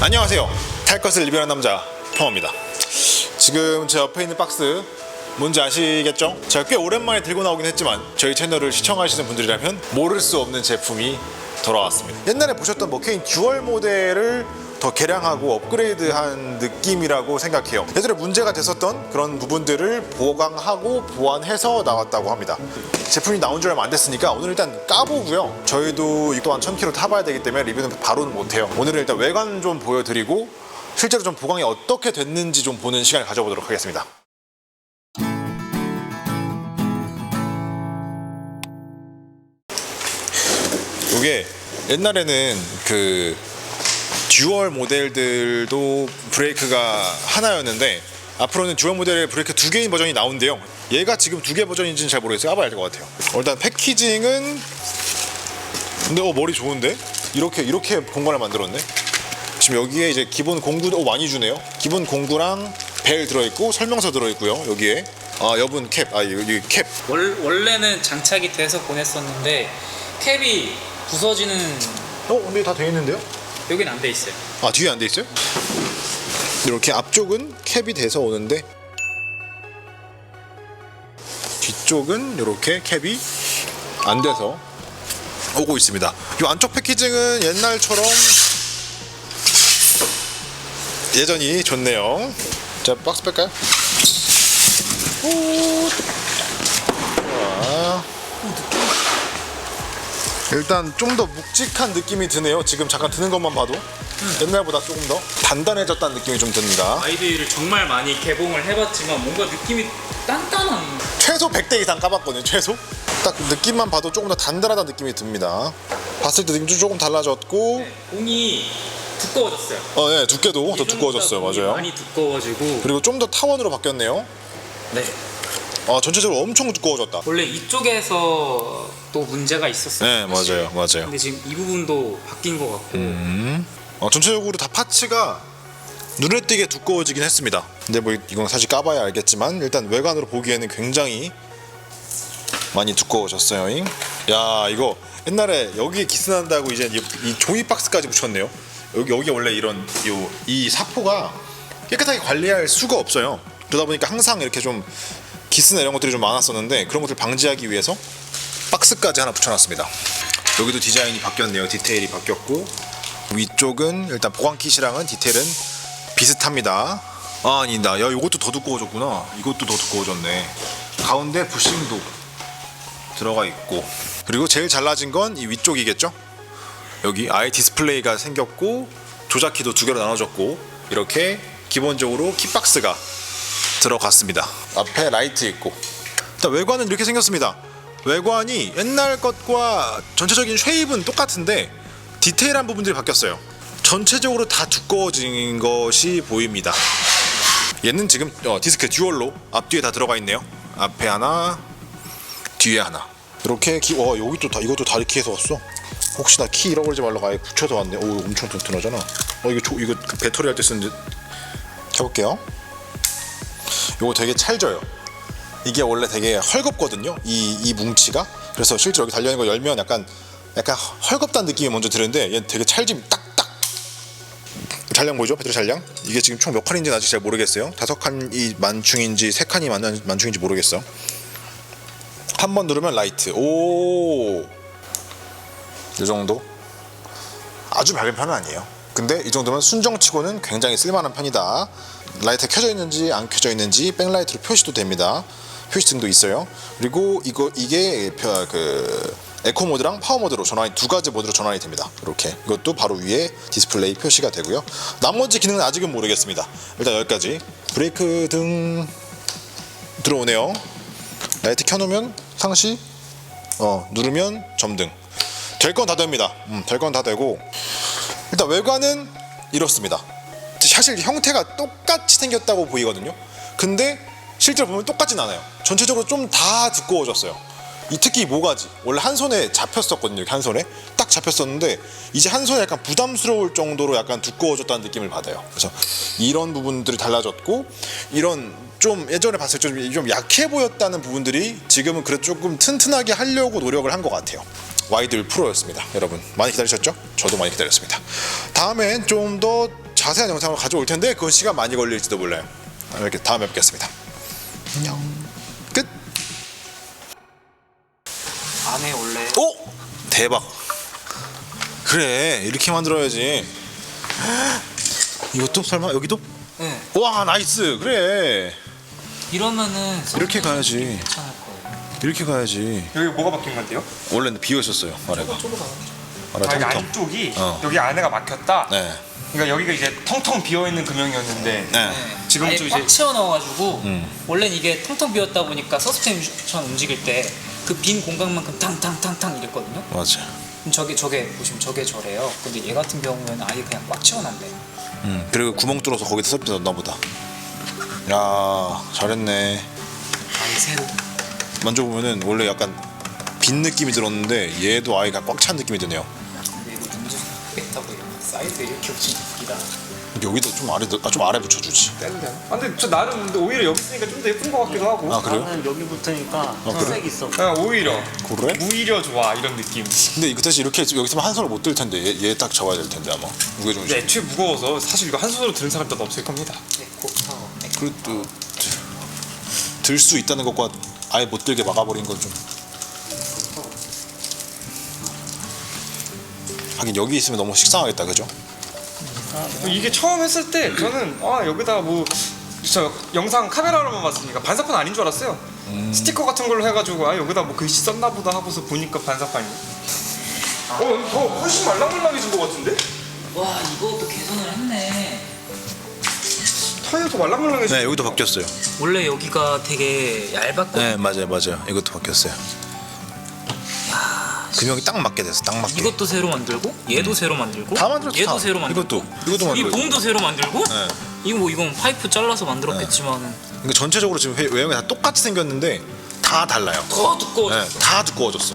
안녕하세요. 탈 것을 리뷰하는 남자 펑입니다. 지금 제 옆에 있는 박스 뭔지 아시겠죠? 제가 꽤 오랜만에 들고 나오긴 했지만 저희 채널을 시청하시는 분들이라면 모를 수 없는 제품이 돌아왔습니다. 옛날에 보셨던 뭐 머케인 듀얼 모델을 더 개량하고 업그레이드한 느낌이라고 생각해요. 예전에 문제가 됐었던 그런 부분들을 보강하고 보완해서 나왔다고 합니다. 제품이 나온 지 얼마 안 됐으니까 오늘 일단 까보고요. 저희도 이 또한 1000km 타봐야 되기 때문에 리뷰는 바로는 못해요. 오늘은 일단 외관 좀 보여드리고 실제로 좀 보강이 어떻게 됐는지 좀 보는 시간을 가져보도록 하겠습니다. 이게 옛날에는 그 듀얼 모델들도 브레이크가 하나였는데 앞으로는 듀얼 모델의 브레이크 두 개인 버전이 나온대요. 얘가 지금 두 개 버전인지는 잘 모르겠어요. 까봐야 될 것 같아요. 어, 일단 패키징은 근데 어 머리 좋은데 이렇게 이렇게 공간을 만들었네. 지금 여기에 이제 기본 공구 오 많이 주네요. 기본 공구랑 벨 들어있고 설명서 들어있고요. 여기에 아 여분 캡, 아 여기 캡. 월, 원래는 장착이 돼서 보냈었는데 캡이 부서지는 어 근데 다 돼 있는데요? 여긴 안 돼 있어요. 아 뒤에 안 돼 있어요? 이렇게 앞쪽은 캡이 돼서 오는데 뒤쪽은 이렇게 캡이 안 돼서 오고 있습니다. 이 안쪽 패키징은 옛날처럼 예전이 좋네요. 자 박스 뺄까요? 오. 일단 좀 더 묵직한 느낌이 드네요. 지금 잠깐 드는 것만 봐도 옛날보다 조금 더 단단해졌다는 느낌이 좀 듭니다. 아이디를 정말 많이 개봉을 해봤지만 뭔가 느낌이 단단한 최소 100대 이상 까봤거든요. 최소. 딱 느낌만 봐도 조금 더 단단하다는 느낌이 듭니다. 봤을 때 느낌도 조금 달라졌고, 공이 두꺼워졌어요. 어, 네, 두께도 더 예전보다 두꺼워졌어요. 공이 맞아요. 많이 두꺼워지고 그리고 좀 더 타원으로 바뀌었네요. 네. 어, 전체적으로 엄청 두꺼워졌다. 원래 이쪽에서 또 문제가 있었어요. 네, 맞아요, 맞아요. 근데 지금 이 부분도 바뀐 것 같고 어, 전체적으로 다 파츠가 눈에 띄게 두꺼워지긴 했습니다. 근데 뭐 이건 사실 까봐야 알겠지만 일단 외관으로 보기에는 굉장히 많이 두꺼워졌어요. 야 이거 옛날에 여기에 기스난다고 이제 이, 이 종이 박스까지 붙였네요. 여기 여기 원래 이런 요 이 사포가 깨끗하게 관리할 수가 없어요. 그러다 보니까 항상 이렇게 좀 기스나 이런 것들이 좀 많았었는데 그런 것들 방지하기 위해서 박스까지 하나 붙여놨습니다. 여기도 디자인이 바뀌었네요. 디테일이 바뀌었고 위쪽은 일단 보관 킷이랑은 디테일은 비슷합니다. 아 아니다. 야 이것도 더 두꺼워졌구나. 이것도 더 두꺼워졌네. 가운데 부싱도 들어가 있고 그리고 제일 잘라진 건 이 위쪽이겠죠? 여기 아예 디스플레이가 생겼고 조작키도 두 개로 나눠졌고 이렇게 기본적으로 키박스가 들어갔습니다. 앞에 라이트 있고 일단 외관은 이렇게 생겼습니다. 외관이 옛날 것과 전체적인 쉐입은 똑같은데 디테일한 부분들이 바뀌었어요. 전체적으로 다 두꺼워진 것이 보입니다. 얘는 지금 어, 디스크 듀얼로 앞뒤에 다 들어가 있네요. 앞에 하나, 뒤에 하나. 이렇게 기, 와 여기 또다 이것도 다 이렇게 해서 왔어. 혹시나 키 잃어버리지 말라고 아예 붙여서 왔네. 오 엄청 튼튼하잖아. 어 이거 조, 이거 그 배터리 할 때 쓰는 듯. 켜볼게요. 이거 되게 찰져요. 이게 원래 되게 헐겁거든요. 이, 이 뭉치가. 그래서 실제 여기 달려 있는 거 열면 약간 약간 헐겁다는 느낌이 먼저 드는데 얘는 되게 찰짐 딱딱. 잔량 보이죠? 배터리 잔량? 이게 지금 총 몇 칸인지는 아직 잘 모르겠어요. 다섯 칸이 만충인지 세 칸이 만, 만충인지 모르겠어. 한 번 누르면 라이트. 오. 이 정도. 아주 밝은 편은 아니에요. 근데 이 정도면 순정치고는 굉장히 쓸만한 편이다. 라이트 켜져 있는지 안 켜져 있는지 백라이트로 표시도 됩니다. 표시등도 있어요. 그리고 이거 이게 펴- 그 에코 모드랑 파워 모드로 전환이 두 가지 모드로 전환이 됩니다. 이렇게 이것도 바로 위에 디스플레이 표시가 되고요. 나머지 기능은 아직은 모르겠습니다. 일단 여기까지 브레이크 등 들어오네요. 라이트 켜놓으면 상시, 어 누르면 점등. 될 건 다 됩니다. 음, 될 건 다 되고 일단 외관은 이렇습니다. 사실 형태가 똑같이 생겼다고 보이거든요. 근데 실제로 보면 똑같진 않아요. 전체적으로 좀 다 두꺼워졌어요. 이 특히 이 모가지 원래 한 손에 잡혔었거든요. 이렇게 한 손에 딱 잡혔었는데 이제 한 손에 약간 부담스러울 정도로 약간 두꺼워졌다는 느낌을 받아요. 그래서 이런 부분들이 달라졌고 이런 좀 예전에 봤을 때 좀, 좀 약해 보였다는 부분들이 지금은 그래도 조금 튼튼하게 하려고 노력을 한 것 같아요. 와이드 프로였습니다. 여러분 많이 기다리셨죠? 저도 많이 기다렸습니다. 다음엔 좀 더 자세한 영상을 가져올 텐데 그건 시간 많이 걸릴지도 몰라요. 이렇게 다음에 뵙겠습니다. 안녕. 안에 원래 오 대박. 그래 이렇게 만들어야지. 이것도 설마 여기도? 네. 와 나이스 그래 이러면은 이렇게 가야지. 괜찮을 거예요. 이렇게 가야지. 여기 뭐가 바뀐 건데요? 원래는 비어 있었어요 아래가. 가. 아래 아, 여기 텅텅. 안쪽이 어. 여기 안에가 막혔다. 네. 그러니까 여기가 이제 텅텅 비어 있는 금형이었는데 네. 지금 아예 좀꽉 이제 채워 넣어가지고 음. 원래는 이게 텅텅 비었다 보니까 서스펜션 움직일 때 그 빈 공간만큼 탕탕탕탕 이랬거든요. 맞아. 그럼 저게 저게 보시면 저게 저래요. 근데 얘 같은 경우에는 아예 그냥 꽉 채워놨대. 음 그리고 구멍 뚫어서 거기다 서비스 넣나 보다. 야 잘했네. 아예 새로. 만져보면은 원래 약간 빈 느낌이 들었는데 얘도 아예 꽉 찬 느낌이 드네요. 근데 이거 문제 이러면 사이드에 이렇게 붙이면 웃기다. 여기도 좀 아래 아, 좀 아래 붙여주지. 되나? 아, 근데 저 나름 근데 오히려 여기 있으니까 좀 더 예쁜 것 같기도 하고. 아 그래요? 나는 여기 붙으니까 그래? 색 있어. 아, 오히려 그래? 무히려 좋아 이런 느낌. 근데 이거 대신 이렇게 여기 있으면 한 손을 못 들 텐데 얘 딱 잡아야 될 텐데 아마 무게 중심. 근데 애초에 무거워서 사실 이거 한 손으로 드는 사람도 없을 겁니다. 에코. 그래도 들 수 있다는 것과 아예 못 들게 막아버린 건 좀. 하긴 여기 있으면 너무 식상하겠다, 그죠? 이게 처음 했을 때 저는 아 여기다 뭐 저 영상 카메라로만 봤으니까 반사판 아닌 줄 알았어요. 스티커 같은 걸로 해가지고 아 여기다 뭐 글씨 썼나 보다 하고서 보니까 반사판이. 어, 더 훨씬 말랑말랑해진 것 같은데? 와 이것도 개선을 했네. 타이어도 말랑말랑해진. 네, 여기도 바뀌었어요. 원래 여기가 되게 얇았거든. 네, 맞아요, 맞아요. 이것도 바뀌었어요. 금형이 딱 맞게 됐어, 딱 맞게. 이것도 새로 만들고 얘도 새로 만들고 다 만들었어, 얘도 다. 새로 만들고 이것도, 이것도 이 만들고. 봉도 새로 만들고 네. 이거 뭐 이건 파이프 잘라서 만들었겠지만은 그러니까 전체적으로 지금 회- 외형이 다 똑같이 생겼는데 다 달라요. 더 두꺼워졌어. 네, 다 두꺼워졌어.